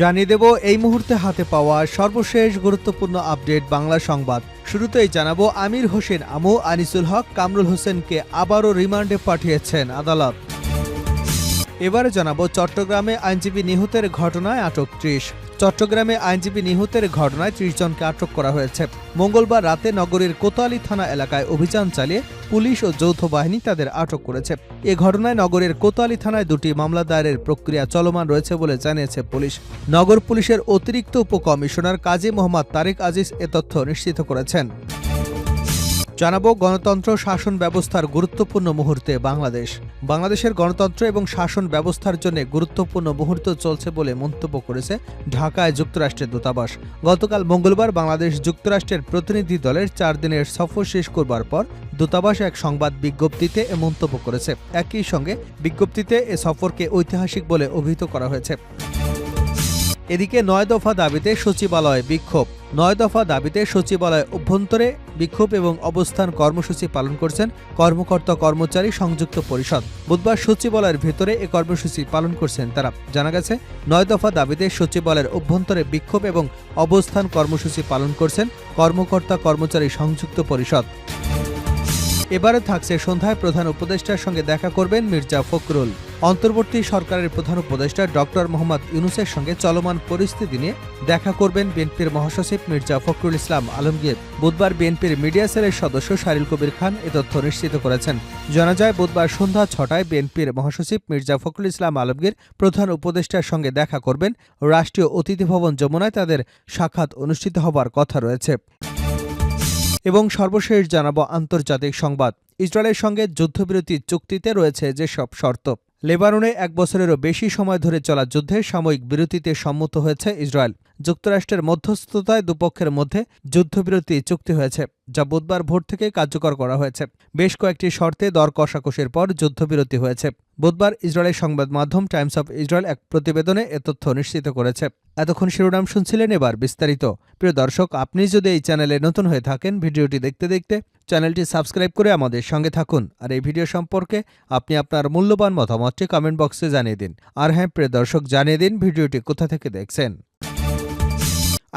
জানিয়ে দেব, এই মুহূর্তে হাতে পাওয়া সর্বশেষ গুরুত্বপূর্ণ আপডেট বাংলা সংবাদ। শুরুতেই জানাব, আমির হোসেন, আমু আনিসুল হক, কামরুল হোসেনকে আবারও রিমান্ডে পাঠিয়েছেন আদালত। এবারে জানাব, চট্টগ্রামে আইনজীবী নিহতের ঘটনায় আটক ত্রিশ। চট্টগ্রামে আইনজীবী নিহতের ঘটনায় ত্রিশ জনকে আটক করা হয়েছে। মঙ্গলবার রাতে নগরীর কোতোয়ালি থানা এলাকায় অভিযান চালিয়ে পুলিশ ও যৌথ বাহিনী তাদের আটক করেছে। এ ঘটনায় নগরের কোতোয়ালি থানায় দুটি মামলা দায়েরের প্রক্রিয়া চলমান রয়েছে বলে জানিয়েছে পুলিশ। নগর পুলিশের অতিরিক্ত উপকমিশনার কাজী মোহাম্মদ তারেক আজিজ এ তথ্য নিশ্চিত করেছেন। জানাব গণতন্ত্র শাসন ব্যবস্থার গুরুত্বপূর্ণ মুহূর্তে বাংলাদেশ। বাংলাদেশের গণতন্ত্র এবং শাসন ব্যবস্থার জন্য গুরুত্বপূর্ণ মুহূর্ত চলছে বলে মন্তব্য করেছে ঢাকায় যুক্তরাষ্ট্রের দূতাবাস। গতকাল মঙ্গলবার বাংলাদেশ যুক্তরাষ্ট্রের প্রতিনিধি দলের চার দিনের সফর শেষ করবার পর দূতাবাস এক সংবাদ বিজ্ঞপ্তিতে এ মন্তব্য করেছে। একই সঙ্গে বিজ্ঞপ্তিতে এ সফরকে ঐতিহাসিক বলে অভিহিত করা হয়েছে। এদিকে নয় দফা দাবিতে সচিবালয়ে বিক্ষোভ। নয় দফা দাবিতে সচিবালয় অভ্যন্তরে বিক্ষোভ এবং অবস্থান কর্মসূচি পালন করছেন কর্মকর্তা কর্মচারী সংযুক্ত পরিষদ। বুধবার সচিবালয়ের ভেতরে এ কর্মসূচি পালন করছেন তারা। জানা গেছে, নয় দফা দাবিতে সচিবালয়ের অভ্যন্তরে বিক্ষোভ এবং অবস্থান কর্মসূচি পালন করছেন কর্মকর্তা কর্মচারী সংযুক্ত পরিষদ। এবারে থাকছে সন্ধ্যায় প্রধান উপদেষ্টার সঙ্গে দেখা করবেন মির্জা ফখরুল। অন্তর্বর্তী সরকারের প্রধান উপদেষ্টা ডক্টর মোহাম্মদ ইউনুসের সঙ্গে চলমান পরিস্থিতি নিয়ে দেখা করবেন বিএনপির মহাসচিব মির্জা ফখরুল ইসলাম আলমগীর। বুধবার বিএনপির মিডিয়া সেলের সদস্য শারিল কবির খান এ তথ্য নিশ্চিত করেছেন। জানা যায়, বুধবার সন্ধ্যা ছটায় বিএনপির মহাসচিব মির্জা ফখরুল ইসলাম আলমগীর প্রধান উপদেষ্টার সঙ্গে দেখা করবেন। রাষ্ট্রীয় অতিথি ভবন যমুনায় তাদের সাক্ষাৎ অনুষ্ঠিত হবার কথা রয়েছে। এবং সর্বশেষ জানাব আন্তর্জাতিক সংবাদ। ইসরায়েলের সঙ্গে যুদ্ধবিরতি চুক্তিতে রয়েছে যেসব শর্ত। লেবাননে এক বছরেরও বেশি সময় ধরে চলা যুদ্ধে সাময়িক বিরতিতে সম্মত হয়েছে ইসরায়েল। যুক্তরাষ্ট্রের মধ্যস্থতায় দুপক্ষের মধ্যে যুদ্ধবিরতি চুক্তি হয়েছে, যা বুধবার ভোর থেকে কার্যকর করা হয়েছে। বেশ কয়েকটি শর্তে দর কষাকষির পর যুদ্ধবিরতি হয়েছে। বুধবার ইসরায়েলের সংবাদ মাধ্যম টাইমস অফ ইসরায়েল এক প্রতিবেদনে এ তথ্য নিশ্চিত করেছে। এতক্ষণ শিরোনাম শুনছিলেন এবার বিস্তারিত। প্রিয় দর্শক, আপনি যদি এই চ্যানেলে নতুন হয়ে থাকেন, ভিডিওটি দেখতে দেখতে চ্যানেলটি সাবস্ক্রাইব করে আমাদের সঙ্গে থাকুন। আর এই ভিডিও সম্পর্কে আপনি আপনার মূল্যবান মতামতটি কমেন্ট বক্সে জানিয়ে দিন। আর হ্যাঁ প্রিয় দর্শক, জানিয়ে দিন ভিডিওটি কোথা থেকে দেখছেন।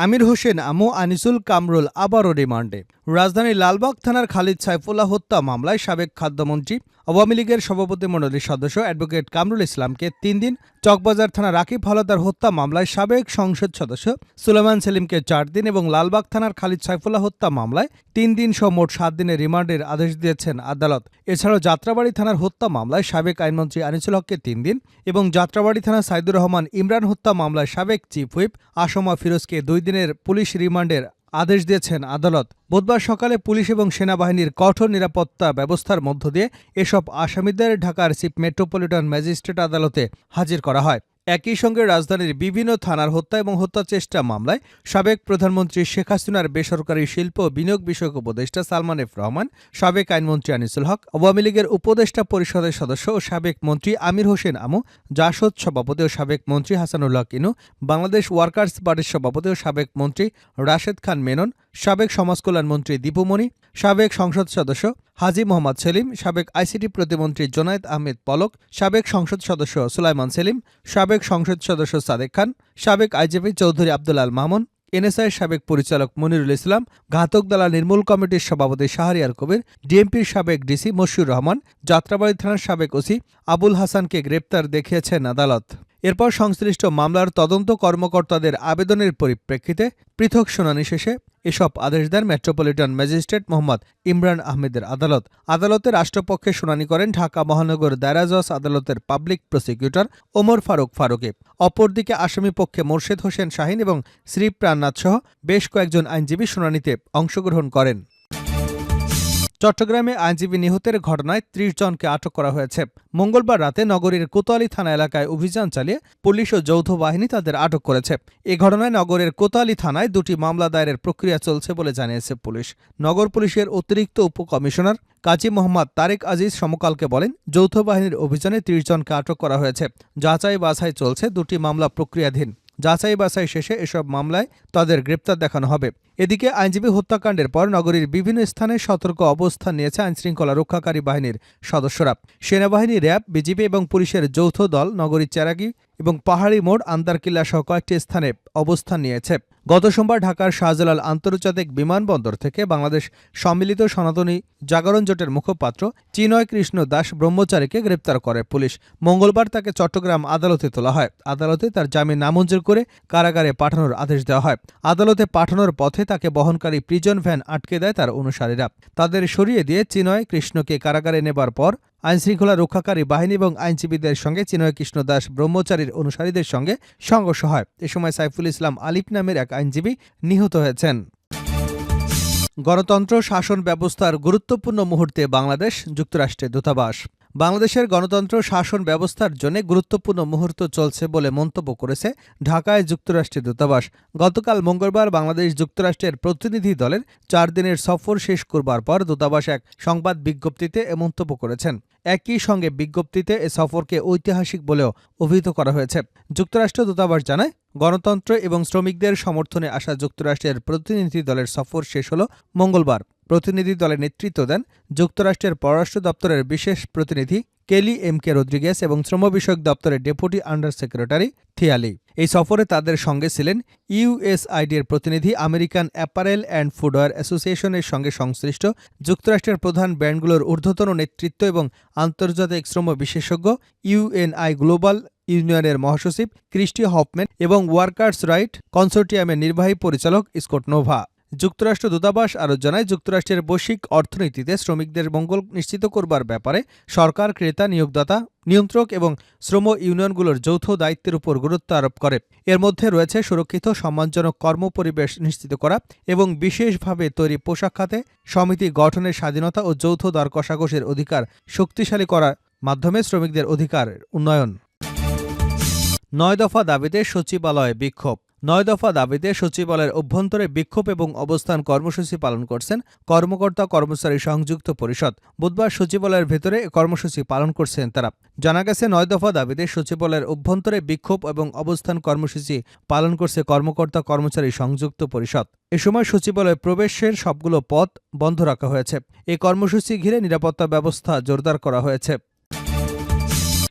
আমির হোসেন, আমু আনিসুল কামরুল আবারও রিমান্ডে। রাজধানীর লালবাগ থানার খালিদ সাইফুল্লাহ হত্যা মামলায় সাবেক খাদ্যমন্ত্রী, আওয়ামী লীগের সভাপতি মণ্ডলীর সদস্য অ্যাডভোকেট কামরুল ইসলামকে তিন দিন চকবাজার থানা রাকিব হলাদার হত্যা মামলায় সাবেক সংসদ সদস্য সুলেমান সেলিমকে চার দিন এবং লালবাগ থানার খালিদ সাইফুল্লাহ হত্যা মামলায় তিন দিন সহ মোট সাত দিনের রিমান্ডের আদেশ দিয়েছেন আদালত। এছাড়াও যাত্রাবাড়ি থানার হত্যা মামলায় সাবেক আইনমন্ত্রী আনিসুল হককে তিন দিন এবং যাত্রাবাড়ি থানা সাইদুর রহমান ইমরান হত্যা মামলায় সাবেক চিফ হুইপ আসমা ফিরোজকে দুই দিনের পুলিশ রিমান্ডের আদেশ দিয়েছেন আদালত। বুধবার সকালে পুলিশ এবং সেনাবাহিনীর কঠোর নিরাপত্তা ব্যবস্থার মধ্য দিয়ে এসব আসামিদের ঢাকার চিফ মেট্রোপলিটন ম্যাজিস্ট্রেট আদালতে হাজির করা হয়। একই সঙ্গে রাজধানীর বিভিন্ন থানার হত্যা এবং হত্যা চেষ্টা মামলায় সাবেক প্রধানমন্ত্রী শেখ হাসিনার বেসরকারি শিল্প বিনিয়োগ বিষয়ক উপদেষ্টা সালমান এফ রহমান, সাবেক আইনমন্ত্রী আনিসুল হক, আওয়ামী লীগের উপদেষ্টা পরিষদের সদস্য ও সাবেক মন্ত্রী আমির হোসেন আমু, জাসদ সভাপতি ও সাবেক মন্ত্রী হাসানুল্লাহ কিনু, বাংলাদেশ ওয়ার্কার্স পার্টির সভাপতি ও সাবেক মন্ত্রী রাশেদ খান মেনন সাবেক সমাজকল্যাণ মন্ত্রী দীপুমণি সাবেক সংসদ সদস্য হাজি মোহাম্মদ সেলিম, সাবেক আইসিটি প্রতিমন্ত্রী জোনায়েদ আহমেদ পলক, সাবেক সংসদ সদস্য সুলাইমান সেলিম, সাবেক সংসদ সদস্য সাদেক খান, সাবেক আইজিপি চৌধুরী আব্দুল আল মামুন এনএসআই সাবেক পরিচালক মনিরুল ইসলাম, ঘাতক দালা নির্মূল কমিটির সভাপতি শাহরিয়ার কবির, ডিএমপির সাবেক ডিসি মশিউর রহমান, যাত্রাবাড়ি থানার সাবেক ওসি আবুল হাসানকে গ্রেপ্তার দেখিয়েছেন আদালত। এরপর সংশ্লিষ্ট মামলার তদন্ত কর্মকর্তাদের আবেদনের পরিপ্রেক্ষিতে পৃথক শুনানি শেষে এসব আদেশ দেন মেট্রোপলিটন ম্যাজিস্ট্রেট মোহাম্মদ ইমরান আহমেদের আদালত। আদালতে রাষ্ট্রপক্ষে শুনানি করেন ঢাকা মহানগর দায়রাজজ আদালতের পাবলিক প্রসিকিউটর ওমর ফারুক ফারুকে। অপরদিকে আসামি পক্ষে মোর্শেদ হোসেন শাহিন এবং শ্রী প্রাণনাথ সহ বেশ কয়েকজন আইনজীবী শুনানিতে অংশগ্রহণ করেন। চট্টগ্রামে আইনজীবী নিহতের ঘটনায় ত্রিশ জনকে আটক করা হয়েছে। মঙ্গলবার রাতে নগরীর কোতোয়ালি থানা এলাকায় অভিযান চালিয়ে পুলিশ ও যৌথ বাহিনী তাদের আটক করেছে। এ ঘটনায় নগরের কোতোয়ালি থানায় দুটি মামলা দায়েরের প্রক্রিয়া চলছে বলে জানিয়েছে পুলিশ। নগর পুলিশের অতিরিক্ত উপকমিশনার কাজী মোহাম্মদ তারেক আজিজ সমকালকে বলেন, যৌথ বাহিনীর অভিযানে ত্রিশ জনকে আটক করা হয়েছে। যাচাই বাছাই চলছে, দুটি মামলা প্রক্রিয়াধীন। যাচাই বাছাই শেষে এসব মামলায় তাদের গ্রেপ্তার দেখানো হবে। এদিকে আইনজীবী হত্যাকাণ্ডের পর নগরীর বিভিন্ন স্থানে সতর্ক অবস্থান নিয়েছে আইনশৃঙ্খলা রক্ষাকারী বাহিনীর সদস্যরা। সেনাবাহিনী, র্যাব, বিজিবি এবং পুলিশের যৌথ দল নগরীর চেরাগি এবং পাহাড়ি মোড় আন্দারকিল্লা সহ কয়েকটি স্থানে অবস্থান নিয়েছে। গত সোমবার ঢাকার শাহজালাল আন্তর্জাতিক বিমানবন্দর থেকে বাংলাদেশ সম্মিলিত সনাতনী জাগরণ জোটের মুখপাত্র চিনয় কৃষ্ণ দাস ব্রহ্মচারীকে গ্রেপ্তার করে পুলিশ। মঙ্গলবার তাকে চট্টগ্রাম আদালতে তোলা হয়। আদালতে তার জামিন নামঞ্জুর করে কারাগারে পাঠানোর আদেশ দেওয়া হয়। আদালতে পাঠানোর পথে তাকে বহনকারী প্রিজন ভ্যান আটকে দেয় তার অনুসারীরা। তাদের সরিয়ে দিয়ে চিনয় কৃষ্ণকে কারাগারে নেবার পর আইনশৃঙ্খলা রক্ষাকারী বাহিনী এবং আইনজীবীদের সঙ্গে চিনয় কৃষ্ণ দাস ব্রহ্মচারীর অনুসারীদের সঙ্গে সংঘর্ষ হয়। এ সময় সাইফুল ইসলাম আলিফ নামের এক আইনজীবী নিহত হয়েছেন। গণতন্ত্র, শাসন ব্যবস্থার গুরুত্বপূর্ণ মুহূর্তে বাংলাদেশ যুক্তরাষ্ট্রে দূতাবাস। বাংলাদেশের গণতন্ত্র শাসন ব্যবস্থার জন্য গুরুত্বপূর্ণ মুহূর্ত চলছে বলে মন্তব্য করেছে ঢাকায় যুক্তরাষ্ট্রের দূতাবাস। গতকাল মঙ্গলবার বাংলাদেশ যুক্তরাষ্ট্রের প্রতিনিধি দলের চার দিনের সফর শেষ করবার পর দূতাবাস এক সংবাদ বিজ্ঞপ্তিতে এ মন্তব্য করেছেন। একই সঙ্গে বিজ্ঞপ্তিতে এ সফরকে ঐতিহাসিক বলেও অভিহিত করা হয়েছে। যুক্তরাষ্ট্র দূতাবাস জানায়, গণতন্ত্র এবং শ্রমিকদের সমর্থনে আসা যুক্তরাষ্ট্রের প্রতিনিধি দলের সফর শেষ হল মঙ্গলবার। প্রতিনিধি দলের নেতৃত্ব দেন যুক্তরাষ্ট্রের পররাষ্ট্র দপ্তরের বিশেষ প্রতিনিধি কেলি এম কে রদ্রিগেস এবং শ্রম বিষয়ক দপ্তরের ডেপুটি আন্ডার সেক্রেটারি থিয়ালি। এই সফরে তাদের সঙ্গে ছিলেন ইউএসআইডির প্রতিনিধি আমেরিকান অ্যাপারেল অ্যান্ড ফুডওয়্যার অ্যাসোসিয়েশনের সঙ্গে সংশ্লিষ্ট যুক্তরাষ্ট্রের প্রধান ব্র্যান্ডগুলোর ঊর্ধ্বতন নেতৃত্ব এবং আন্তর্জাতিক শ্রম বিশেষজ্ঞ ইউএনআই গ্লোবাল ইউনিয়নের মহাসচিব ক্রিস্টি হফম্যান এবং ওয়ার্কার্স রাইট কনসোর্টিয়ামের নির্বাহী পরিচালক স্কট নোভা। যুক্তরাষ্ট্র দূতাবাস আরও জানায়, যুক্তরাষ্ট্রের বৈশ্বিক অর্থনীতিতে শ্রমিকদের মঙ্গল নিশ্চিত করবার ব্যাপারে সরকার, ক্রেতা, নিয়োগদাতা, নিয়ন্ত্রক এবং শ্রম ইউনিয়নগুলোর যৌথ দায়িত্বের উপর গুরুত্ব আরোপ করে। এর মধ্যে রয়েছে সুরক্ষিত, সম্মানজনক কর্মপরিবেশ নিশ্চিত করা এবং বিশেষভাবে তৈরি পোশাক খাতে সমিতি গঠনের স্বাধীনতা ও যৌথ দর অধিকার শক্তিশালী করার মাধ্যমে শ্রমিকদের অধিকার উন্নয়ন। নয় দফা দাবিতে সচিবালয়ে বিক্ষোভ। নয় দফা দাবিতে সচিবালয়ের অভ্যন্তরে বিক্ষোভ এবং অবস্থান কর্মসূচি পালন করছেন কর্মকর্তা কর্মচারী সংযুক্ত পরিষদ। বুধবার সচিবালয়ের ভেতরে কর্মসূচি পালন করছেন তারা। জানা গেছে, নয় দফা দাবিতে সচিবালয়ের অভ্যন্তরে বিক্ষোভ এবং অবস্থান কর্মসূচি পালন করছে কর্মকর্তা কর্মচারী সংযুক্ত পরিষদ। এ সময় সচিবালয়ে প্রবেশের সবগুলো পথ বন্ধ রাখা হয়েছে। এই কর্মসূচি ঘিরে নিরাপত্তা ব্যবস্থা জোরদার করা হয়েছে।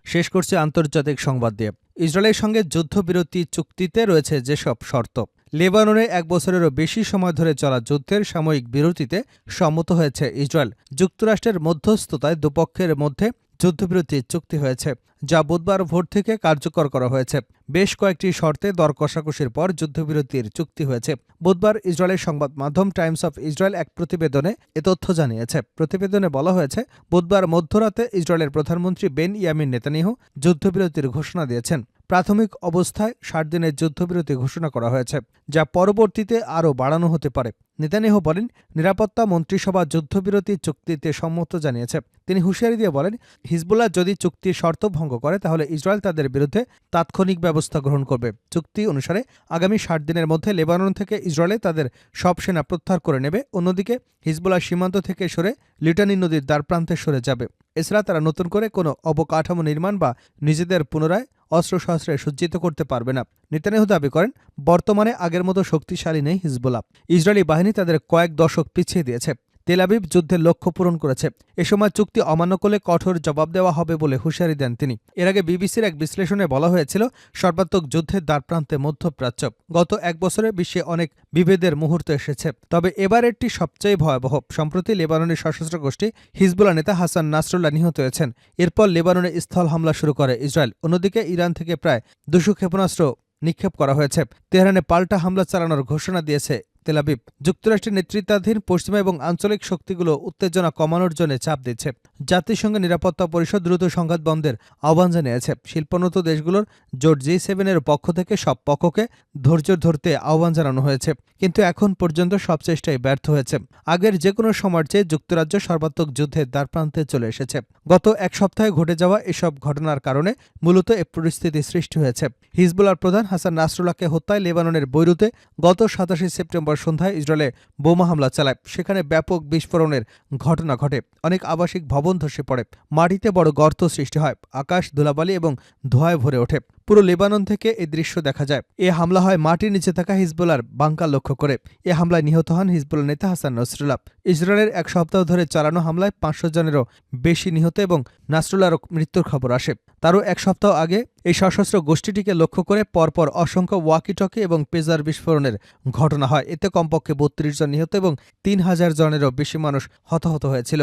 শেষ করছে আন্তর্জাতিক সংবাদ দিয়ে। ইসরায়েলের সঙ্গে যুদ্ধবিরতি চুক্তিতে রয়েছে যেসব শর্ত। লেবাননে এক বছরেরও বেশি সময় ধরে চলা যুদ্ধের সাময়িক বিরতিতে সম্মত হয়েছে ইসরায়েল। যুক্তরাষ্ট্রের মধ্যস্থতায় দুপক্ষের মধ্যে যুদ্ধবিরতি চুক্তি হয়েছে, যা বুধবার ভোর থেকে কার্যকর করা হয়েছে। বেশ কয়েকটি শর্তে দর কষাকষির পর যুদ্ধবিরতির চুক্তি হয়েছে। বুধবার ইসরায়েলের সংবাদ মাধ্যম টাইমস অফ ইসরায়েল এক প্রতিবেদনে এ তথ্য জানিয়েছে। প্রতিবেদনে বলা হয়েছে, বুধবার মধ্যরাতে ইসরায়েলের প্রধানমন্ত্রী বেন ইয়ামিন নেতানিহু যুদ্ধবিরতির ঘোষণা দিয়েছেন। প্রাথমিক অবস্থায় ষাট দিনের যুদ্ধবিরতি ঘোষণা করা হয়েছে, যা পরবর্তীতে আরও বাড়ানো হতে পারে। নেতানিয়াহু বলেন, নিরাপত্তা মন্ত্রিসভা যুদ্ধবিরতি চুক্তিতে সম্মত জানিয়েছে। তিনি হুঁশিয়ারি দিয়ে বলেন, হিজবুল্লাহ যদি চুক্তির শর্ত ভঙ্গ করে, তাহলে ইসরায়েল তাদের বিরুদ্ধে তাৎক্ষণিক ব্যবস্থা গ্রহণ করবে। চুক্তি অনুসারে আগামী ষাট দিনের মধ্যে লেবানন থেকে ইসরায়েলে তাদের সব সেনা প্রত্যাহার করে নেবে। অন্যদিকে, হিজবুল্লাহ সীমান্ত থেকে সরে লিটানি নদীর দ্বারপ্রান্তে সরে যাবে। এছাড়া তারা নতুন করে কোনো অবকাঠামো নির্মাণ বা নিজেদের পুনরায় অস্ত্রশস্ত্রে সজ্জিত করতে পারবে না। নেতানিয়াহু দাবি করেন, বর্তমানে আগের মতো শক্তিশালী নেই হিজবুল্লাহ। ইসরায়েলি বাহিনী তাদের কয়েক দশক পিছিয়ে দিয়েছে। তেলাবিব যুদ্ধের লক্ষ্য পূরণ করেছে। এ সময় চুক্তি অমান্য করলে কঠোর জবাব দেওয়া হবে বলে হুঁশিয়ারি দেন তিনি। এর আগে বিবিসির এক বিশ্লেষণে বলা হয়েছিল, সর্বাত্মক যুদ্ধের দ্বারপ্রান্তে মধ্যপ্রাচ্য। গত এক বছরে বিশ্বে অনেক বিভেদের মুহূর্ত এসেছে। তবে এবারেরটি সবচেয়ে ভয়াবহ। সম্প্রতি লেবাননের সশস্ত্র গোষ্ঠী হিজবুল্লাহ নেতা হাসান নাসরুল্লাহ নিহত হয়েছেন। এরপর লেবাননে স্থল হামলা শুরু করে ইসরায়েল। অন্যদিকে ইরান থেকে প্রায় দুশো ক্ষেপণাস্ত্র নিক্ষেপ করা হয়েছে। তেহরানে পাল্টা হামলা চালানোর ঘোষণা দিয়েছে তেলাবিব যুক্তরাষ্ট্রের নেতৃত্বাধীন পশ্চিমা এবং আঞ্চলিক শক্তিগুলো উত্তেজনা কমানোর জন্য চাপ দিচ্ছে। জাতিসংঘ নিরাপত্তা পরিষদ দ্রুত সংঘাত বন্ধের আহ্বান জানিয়েছে। শিল্পোন্নত দেশগুলোর জোট জি সেভেনের পক্ষ থেকে সব পক্ষকে ধৈর্য ধরতে আহ্বান জানানো হয়েছে। কিন্তু এখন পর্যন্ত সব চেষ্টাই ব্যর্থ হয়েছে। আগের যে কোনো সময়ের চেয়ে যুক্তরাজ্য সর্বাত্মক যুদ্ধের দ্বারপ্রান্তে চলে এসেছে। গত এক সপ্তাহে ঘটে যাওয়া এসব ঘটনার কারণে মূলত এ পরিস্থিতি সৃষ্টি হয়েছে। হিজবুলার প্রধান হাসান নাসরুল্লাহকে হত্যায় লেবাননের বৈরুতে গত সাতাশে সেপ্টেম্বর সন্ধ্যায় ইসরায়েলে বোমা হামলা চালায়। সেখানে ব্যাপক বিস্ফোরণের ঘটনা ঘটে। অনেক আবাসিক ভবন ধসে পড়ে। মাটিতে বড় গর্ত সৃষ্টি হয়। আকাশ ধুলাবালি এবং ধোঁয়ায় ভরে ওঠে। পুরো লেবানন থেকে এই দৃশ্য দেখা যায়। এ হামলা হয় মাটির নিচে থাকা হিজবুলার বাংকার লক্ষ্য করে। এ হামলায় নিহত হন হিজবুল্লাহ নেতা হাসান নসরুল্লাহ। ইসরায়েলের এক সপ্তাহ ধরে চালানো হামলায় পাঁচশো জনেরও বেশি নিহত এবং নাসরুল্লাহর মৃত্যুর খবর আসে। তারও এক সপ্তাহ আগে এই সশস্ত্র গোষ্ঠীটিকে লক্ষ্য করে পরপর অসংখ্য ওয়াকিটকি এবং পেজার বিস্ফোরণের ঘটনা হয়। এতে কমপক্ষে বত্রিশ জন নিহত এবং তিন হাজার জনেরও বেশি মানুষ হতাহত হয়েছিল।